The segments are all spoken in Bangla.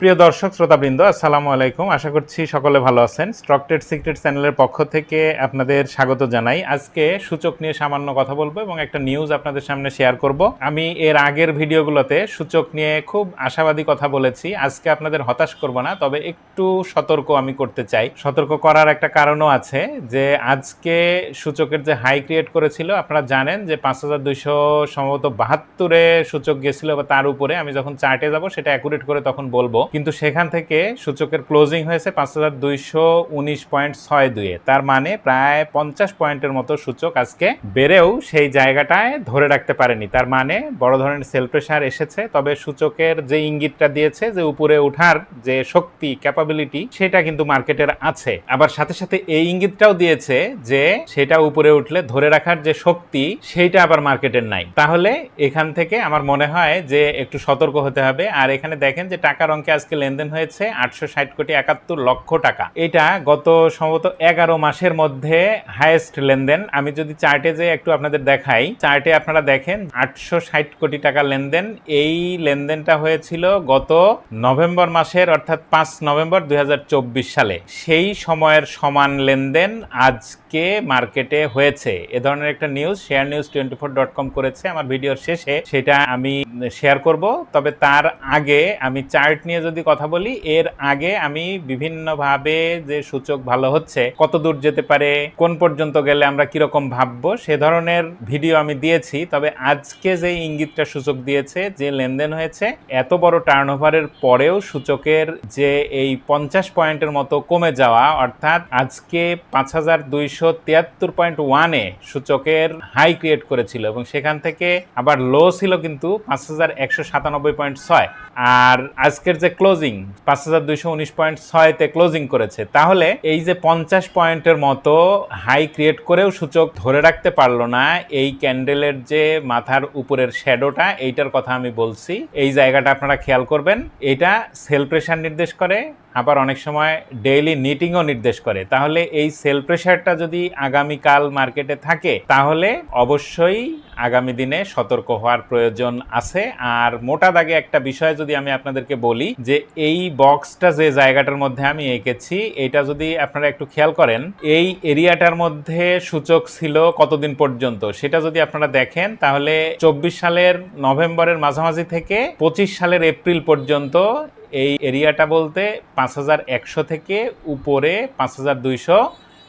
প্রিয় দর্শক, শ্রোতাবৃন্দ, আসসালামু আলাইকুম। আশা করছি সকলে ভালো আছেন। স্টক ট্রেড সিক্রেট চ্যানেলের পক্ষ থেকে আপনাদের স্বাগত জানাই। আজকে সূচক নিয়ে সামান্য কথা বলব এবং একটা নিউজ আপনাদের সামনে শেয়ার করব। আমি এর আগের ভিডিওগুলোতে সূচক নিয়ে খুব আশাবাদী কথা বলেছি। আজকে আপনাদের হতাশ করব না, তবে একটু সতর্ক আমি করতে চাই। সতর্ক করার একটা কারণও আছে যে, আজকে সূচকের যে হাই ক্রিয়েট করেছিল, আপনারা জানেন যে পাঁচ হাজার দুইশো সম্ভবত বাহাত্তরে সূচক গেছিল বা তার উপরে। আমি যখন চার্টে যাব, সেটা অ্যাকুরেট করে তখন বলব। কিন্তু সেখান থেকে সূচকের ক্লোজিং হয়েছে পাঁচ হাজার দুইশো উনিশ পয়েন্ট ছয় দুয়ে তার মানে প্রায় পঞ্চাশ পয়েন্টের মতো সূচক আজকে বেড়েও সেই জায়গাটায় ধরে রাখতে পারেনি। তার মানে বড় ধরনের সেল প্রেশার এসেছে, তবে সূচকের যে ইঙ্গিতটা দিয়েছে যে উপরে ওঠার যে শক্তি ক্যাপাবিলিটি সেটা কিন্তু মার্কেটের আছে। আবার সাথে সাথে এই ইঙ্গিতটাও দিয়েছে যে সেটা উপরে উঠলে ধরে রাখার যে শক্তি, সেইটা আবার মার্কেটের নাই। তাহলে এখান থেকে আমার মনে হয় যে একটু সতর্ক হতে হবে। আর এখানে দেখেন যে টাকার অঙ্কে আজকে লেনদেন হয়েছে আটশো ষাট কোটি একাত্তর লক্ষ টাকা। এটা গত সম্ভবত এগারো মাসের মধ্যে হায়েস্ট লেনদেন। আমি যদি চার্টে যে একটু আপনাদের দেখাই চার্টে আপনারা দেখেন আটশো ষাট কোটি টাকা লেনদেন। এই লেনদেনটা হয়েছিল গত নভেম্বর মাসের, অর্থাৎ পাঁচ নভেম্বর দুই হাজার চব্বিশ সালে। সেই সময়ের সমান লেনদেন আজকে মার্কেটে হয়েছে। এ ধরনের একটা news share news twenty four dot com করেছে। আমার ভিডিওর শেষে সেটা আমি শেয়ার করব। তবে তার আগে আমি চার্ট নিয়ে যদি কথা বলি, এর আগে আমি বিভিন্নভাবে যে সূচক ভালো হচ্ছে, কত দূর যেতে পারে, কোন পর্যন্ত গেলে আমরা কীরকম ভাববো, সে ধরনের ভিডিও আমি দিয়েছি। তবে আজকে যে ইঙ্গিতটা সূচক দিয়েছে, যে লেনদেন হয়েছে, এত বড় টার্নওভারের পরেও সূচকের যে এই পঞ্চাশ পয়েন্টের মতো কমে যাওয়া, অর্থাৎ আজকে পাঁচ হাজার দুইশো তিয়াত্তর পয়েন্ট ওয়ানে সূচকের হাই ক্রিয়েট করেছিল এবং সেখান থেকে আবার লো ছিল কিন্তু পাঁচ হাজার একশো সাতানব্বই পয়েন্ট ছয়। আর আজকের যে ক্লোজিং পাঁচ হাজার দুইশো উনিশ পয়েন্ট ছয়তে ক্লোজিং করেছে। তাহলে এই যে পঞ্চাশ পয়েন্টের মতো হাই ক্রিয়েট করেও সূচক ধরে রাখতে পারল না, এই ক্যান্ডেলের যে মাথার উপরের শ্যাডোটা এইটার কথা আমি বলছি। এই জায়গাটা আপনারা খেয়াল করবেন। এটা সেল প্রেশার নির্দেশ করে আবার অনেক সময় ডেইলি নিটিংও নির্দেশ করে। তাহলে এই সেল প্রেশারটা যদি আগামীকাল মার্কেটে থাকে, তাহলে অবশ্যই আগামী দিনে সতর্ক হওয়ার প্রয়োজন আছে। আর মোটা দাগে একটা বিষয় যদি আমি আপনাদেরকে বলি, যে এই বক্সটা যে জায়গাটার মধ্যে আমি এঁকেছি, এটা যদি আপনারা একটু খেয়াল করেন, এই এরিয়াটার মধ্যে সূচক ছিল কতদিন পর্যন্ত? সেটা যদি আপনারা দেখেন, তাহলে চব্বিশ সালের নভেম্বরের মাঝামাঝি থেকে পঁচিশ সালের এপ্রিল পর্যন্ত এই এরিয়াটা বলতে পাঁচ হাজার একশো থেকে উপরে পাঁচ হাজার দুইশো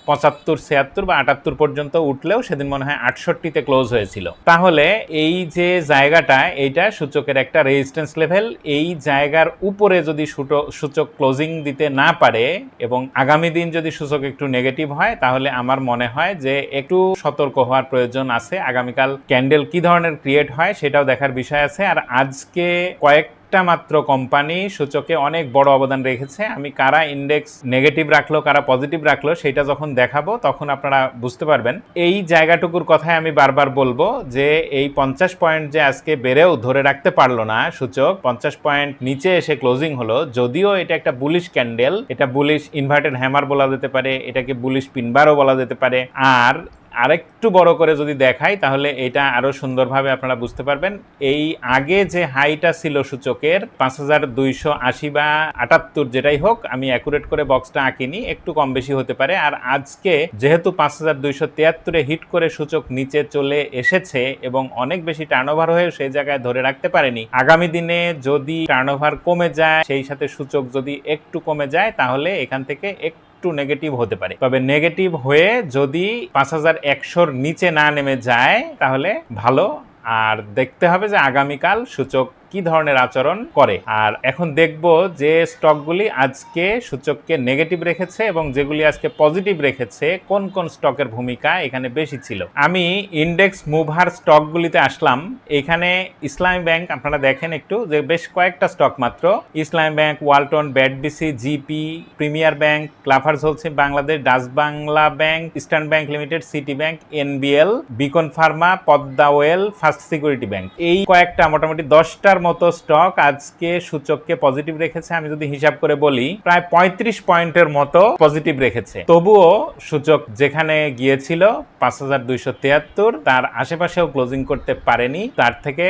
পঁচাত্তর, ছিয়াত্তর বা আটাত্তর পর্যন্ত উঠলেও সেদিন মনে হয় আটষট্টিতে ক্লোজ হয়েছিল। তাহলে এই যে জায়গাটা, এইটা সূচকের একটা রেজিস্ট্যান্স লেভেল এই জায়গার উপরে যদি সূচক সূচক ক্লোজিং দিতে না পারে এবং আগামী দিন যদি সূচক একটু নেগেটিভ হয়, তাহলে আমার মনে হয় যে একটু সতর্ক হওয়ার প্রয়োজন আছে। আগামীকাল ক্যান্ডেল কি ধরনের ক্রিয়েট হয় সেটাও দেখার বিষয় আছে। আর আজকে কয়েক একটা মাত্র কোম্পানি সূচকে অনেক বড় অবদান রেখেছে। আমি কারা ইন্ডেক্স নেগেটিভ রাখল, কারা পজিটিভ রাখল, সেটা যখন দেখাবো, তখন আপনারা বুঝতে পারবেন। এই জায়গাটুকুর কথাই আমি বারবার বলব যে এই পঞ্চাশ পয়েন্ট যে আজকে বেড়েও ধরে রাখতে পারল না সূচক, পঞ্চাশ পয়েন্ট নিচে এসে ক্লোজিং হলো, যদিও এটা একটা বুলিশ ক্যান্ডেল এটা বুলিশ ইনভার্টেড হ্যামার বলা যেতে পারে, এটাকে বুলিশ পিনবারও বলা যেতে পারে। আর আরেকটু বড় করে যদি দেখাই, তাহলে এটা আরও সুন্দরভাবে আপনারা বুঝতে পারবেন। এই আগে যে হাইটা ছিল সূচকের, পাঁচ হাজার দুইশো আশি বা আটাত্তর যেটাই হোক, আমি অ্যাকুরেট করে বক্সটা আঁকিনি, একটু কম বেশি হতে পারে। আর আজকে যেহেতু পাঁচ হাজার দুইশো তিয়াত্তরে হিট করে সূচক নিচে চলে এসেছে এবং অনেক বেশি টার্নওভার হয়ে সেই জায়গায় ধরে রাখতে পারেনি, আগামী দিনে যদি টার্নওভার কমে যায়, সেই সাথে সূচক যদি একটু কমে যায়, তাহলে এখান থেকে একটু একটু নেগেটিভ হতে পারে। তবে নেগেটিভ হয়ে যদি পাঁচ হাজার একশোর নিচে না নেমে যায়, তাহলে ভালো। আর দেখতে হবে যে আগামীকাল সূচক কি ধরনের আচরণ করে? আর এখন দেখব যে স্টকগুলি আজকে সূচককে নেগেটিভ রেখেছে এবং যেগুলি আজকে পজিটিভ রেখেছে, কোন কোন স্টকের ভূমিকা এখানে বেশি ছিল? আমি ইন্ডেক্স মুভার স্টকগুলিতে আসলাম। এখানে ইসলামী ব্যাংক, আপনারা দেখেন একটু, যে বেশ কয়েকটা স্টক মাত্র। ইসলামী ব্যাংক, ওয়ালটন, ব্যাডবিসি, GP, premier bank ক্লাফার্স wholesale Bangladesh, Dutch Bangla Bank, Eastern Bank Limited, City Bank, NBL, Beacon Pharma, Padma Oil, First Security Bank. এই কয়েকটা মোটামুটি দশটার মতো স্টক আজকে সূচককে পজিটিভ রেখেছে। আমি যদি হিসাব করে বলি, প্রায় পঁয়ত্রিশ পয়েন্টের মতো পজিটিভ রেখেছে। তবুও সূচক যেখানে গিয়েছিল, পাঁচ হাজার দুইশো তিয়াত্তর, তার আশেপাশেও ক্লোজিং করতে পারেনি। তার থেকে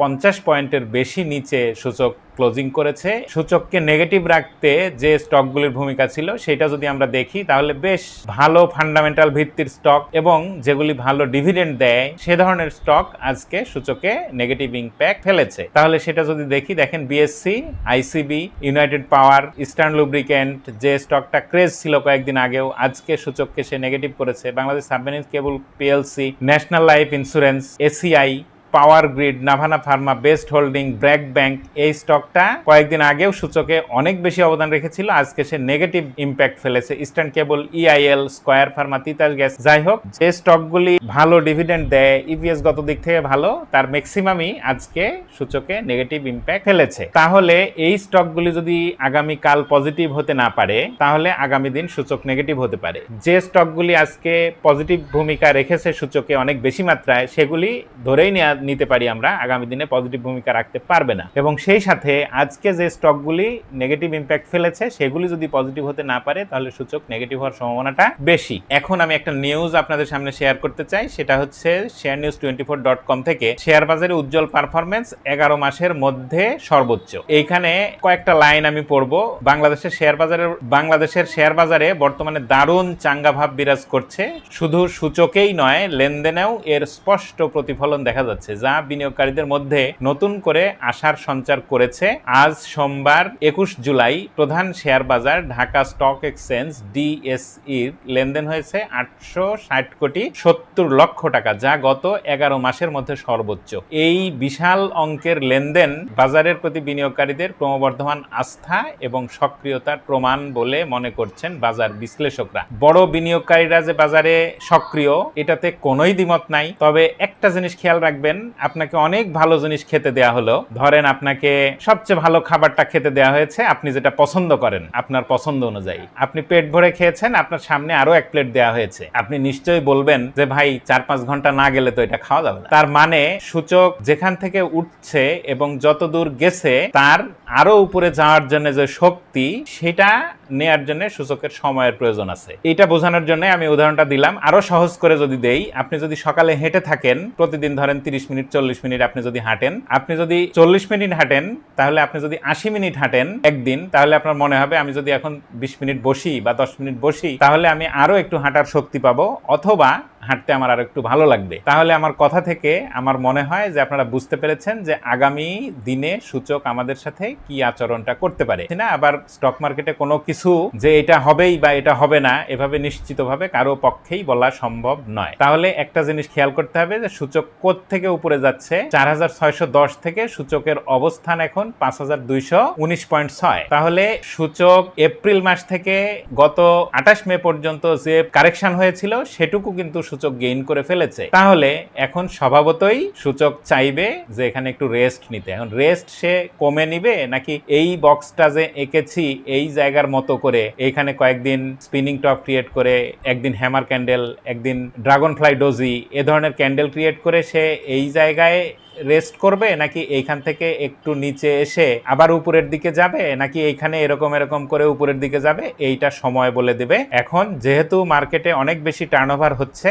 পঞ্চাশ পয়েন্টের বেশি নিচে সূচক ক্লোজিং করেছে। সূচককে নেগেটিভ রাখতে যে স্টকগুলির ভূমিকা ছিল, সেটা যদি আমরা দেখি, তাহলে বেশ ভালো ফান্ডামেন্টাল ভিত্তির স্টক এবং যেগুলি ভালো ডিভিডেন্ড দেয়, সে ধরনের স্টক আজকে সূচকে নেগেটিভ ইম্প্যাক্ট ফেলেছে। তাহলে সেটা যদি দেখি, দেখেন BSC ICB United Power Eastern Lubricant যে স্টকটা ক্রেজ ছিল কয়েকদিন আগেও, আজকে সূচককে সে নেগেটিভ করেছে। Bangladesh Submarine Cable PLC National Life Insurance ACI Power Grid Navana Pharma Best Holding BRAC Bank এই স্টকটা কয়েকদিন আগেও সূচকে অনেক বেশি অবদান রেখেছিল। আজকে সে নেগেটিভ ইম্প্যাক্ট ফেলেছে। Eastern Cable EIL Square Pharma, Titas Gas. যাই হোক, যে স্টকগুলি ভালো ডিভিডেন্ড দেয় ইপিএস গত দিক থেকে ভালো, তার ম্যাক্সিমামই আজকে সূচকে নেগেটিভ ইম্প্যাক্ট ফেলেছে। তাহলে এই স্টকগুলি যদি আগামী কাল পজিটিভ হতে না পারে, তাহলে আগামী দিন সূচক নেগেটিভ হতে পারে। যে স্টকগুলি আজকে পজিটিভ ভূমিকা রেখেছে সূচকে অনেক বেশি মাত্রায়, সেগুলি ধরেই নেওয়া নিতে পারি আমরা, আগামী দিনে পজিটিভ ভূমিকা রাখতে পারবে না। এবং সেই সাথে আজকে যে স্টকগুলি নেগেটিভ ইম্প্যাক্ট ফেলেছে, সেগুলি যদি পজিটিভ হতে না পারে, তাহলে সূচক নেগেটিভ হওয়ার সম্ভাবনাটা বেশি। এখন আমি একটা নিউজ আপনাদের সামনে শেয়ার করতে চাই, সেটা হচ্ছে share news twenty four dot com থেকে শেয়ার বাজারে উজ্জ্বল পারফরমেন্স এগারো মাসের মধ্যে সর্বোচ্চ। এইখানে কয়েকটা লাইন আমি পড়ব। বাংলাদেশের শেয়ার বাজারের, বাংলাদেশের শেয়ার বাজারে বর্তমানে দারুণ চাঙ্গা ভাব বিরাজ করছে। শুধু সূচকেই নয়, লেনদেনেও এর স্পষ্ট প্রতিফলন দেখা যাচ্ছে। যা বিনিয়োগকারীদের মধ্যে নতুন করে আশার সঞ্চার করেছে। আজ সোমবার, একুশ জুলাই, প্রধান শেয়ার বাজার ঢাকা স্টক এক্সচেঞ্জ ডিএসইর লেনদেন হয়েছে আটশো ষাট কোটি সত্তর লক্ষ টাকা, যা গত এগারো মাসের মধ্যে সর্বোচ্চ। এই বিশাল অঙ্কের লেনদেন বাজারের প্রতি বিনিয়োগকারীদের ক্রমবর্ধমান আস্থা এবং সক্রিয়তার প্রমাণ বলে মনে করছেন বাজার বিশ্লেষকরা। বড় বিনিয়োগকারীরা যে বাজারে সক্রিয়, এটাতে কোনোই দ্বিমত নাই। তবে একটা জিনিস খেয়াল রাখবেন আপনাকে অনেক ভালো জিনিস খেতে দেয়া হলো। ধরেন আপনাকে সবচেয়ে ভালো খাবারটা খেতে দেয়া হয়েছে, আপনি যেটা পছন্দ করেন, আপনার পছন্দ অনুযায়ী। আপনি পেট ভরে খেয়েছেন, আপনার সামনে আরও এক প্লেট দেয়া হয়েছে। আপনি নিশ্চয়ই বলবেন যে, ভাই চার পাঁচ ঘণ্টা না গেলে তো এটা খাওয়া যাবে না। তার মানে সূচক যেখান থেকে উঠছে এবং যত দূর গেছে, তার আরও উপরে যাওয়ার জন্য যে শক্তি, সেটা নেয়ার জন্য সূচকের সময়ের প্রয়োজন আছে। এটা বোঝানোর জন্য আমি উদাহরণটা দিলাম। আরও সহজ করে যদি দেই, আপনি যদি সকালে হেঁটে থাকেন, প্রতিদিন ধরেন তিরিশ মিনিট, চল্লিশ মিনিট আপনি যদি হাঁটেন। আপনি যদি চল্লিশ মিনিট হাঁটেন, তাহলে আপনি যদি আশি মিনিট হাঁটেন একদিন, তাহলে আপনার মনে হবে আমি যদি এখন বিশ মিনিট বসি বা দশ মিনিট বসি, তাহলে আমি আরও একটু হাঁটার শক্তি পাবো। অথবা হাঁটতে আমার আর একটু ভালো লাগবে। তাহলে আমার কথা থেকে আমার মনে হয় যে আপনারা বুঝতে পেরেছেন যে আগামী দিনে সূচক আমাদের সাথে কি আচরণটা করতে পারে। না, আবার স্টক মার্কেটে কোনো কিছু যে এটা হবেই বা এটা হবে না, এভাবে নিশ্চিতভাবে কারও পক্ষেই বলা সম্ভব নয়। তাহলে একটা জিনিস খেয়াল করতে হবে যে সূচক কোথ থেকে উপরে যাচ্ছে? চার হাজার ছয়শো দশ থেকে সূচকের অবস্থান এখন পাঁচ হাজার দুইশো উনিশ পয়েন্ট ছয়। তাহলে সূচক এপ্রিল মাস থেকে গত আঠাশ মে পর্যন্ত যে কারেকশন হয়েছিল, সেটুকু কিন্তু সূচক গেইন করে ফেলেছে। তাহলে এখন স্বভাবতই সূচক চাইবে যে এখানে একটু রেস্ট নিতে। এখন রেস্ট সে কমে নিবে নাকি এই বক্সটা যে এঁকেছি, এই জায়গার মতো করে এখানে কয়েকদিন স্পিনিং টপ ক্রিয়েট করে, একদিন হ্যামার ক্যান্ডেল একদিন ড্রাগন ফ্লাই ডোজি এ ধরনের ক্যান্ডেল ক্রিয়েট করে সে এই জায়গায় রেস্ট করবে নাকি এইখান থেকে একটু নিচে এসে আবার উপরের দিকে যাবে নাকি এইখানে এরকম এরকম করে উপরের দিকে যাবে? এইটা সময় বলে দেবে। এখন যেহেতু মার্কেটে অনেক বেশি টার্নওভার হচ্ছে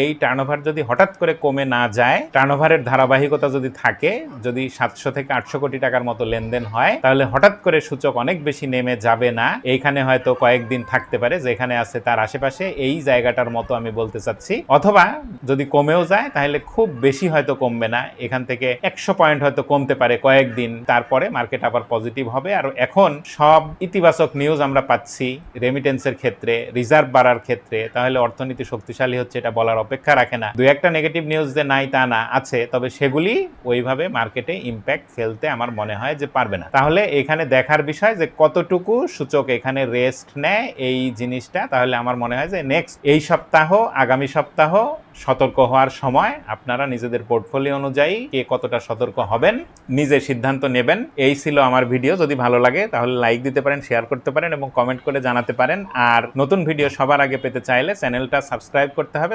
এই টার্নওভার যদি হঠাৎ করে কমে না যায় টার্নওভারের ধারাবাহিকতা যদি থাকে, যদি সাতশো থেকে আটশো কোটি টাকার মতো লেনদেন হয়, তাহলে হঠাৎ করে সূচক অনেক বেশি নেমে যাবে না। এইখানে হয়তো কয়েকদিন থাকতে পারে, যেখানে আছে তার আশেপাশে এই জায়গাটার মতো আমি বলতে চাচ্ছি। অথবা যদি কমেও যায়, তাহলে খুব বেশি হয়তো কমবে না। এখান থেকে একশো পয়েন্ট হয়তো কমতে পারে কয়েকদিন। তারপরে মার্কেট আবার পজিটিভ হবে। আর এখন সব ইতিবাচক নিউজ আমরা পাচ্ছি রেমিটেন্সের ক্ষেত্রে রিজার্ভ বাড়ার ক্ষেত্রে। তাহলে অর্থনীতি শক্তিশালী হচ্ছে, এটা বলার অপেক্ষা রাখে না। দু একটা নেগেটিভ নিউজ যে নাই তা না আছে, তবে সেগুলি ওইভাবে মার্কেটে ইম্প্যাক্ট ফেলতে আমার মনে হয় যে পারবে না। তাহলে এখানে দেখার বিষয় যে কতটুকু সূচক এখানে রেস্ট নেয় এই জিনিসটা, তাহলে আমার মনে হয় যে নেক্সট এই সপ্তাহ, আগামী সপ্তাহ সতর্ক হওয়ার সময় আপনারা নিজেদের পোর্টফোলিও অনুযায়ী কে কতটা সতর্ক হবেন, নিজে সিদ্ধান্ত নেবেন। এই ছিল আমার ভিডিও যদি ভালো লাগে তাহলে লাইক দিতে পারেন শেয়ার করতে পারেন এবং কমেন্ট করে জানাতে পারেন। আর নতুন ভিডিও সবার আগে পেতে চাইলে চ্যানেলটা সাবস্ক্রাইব করতে হবে।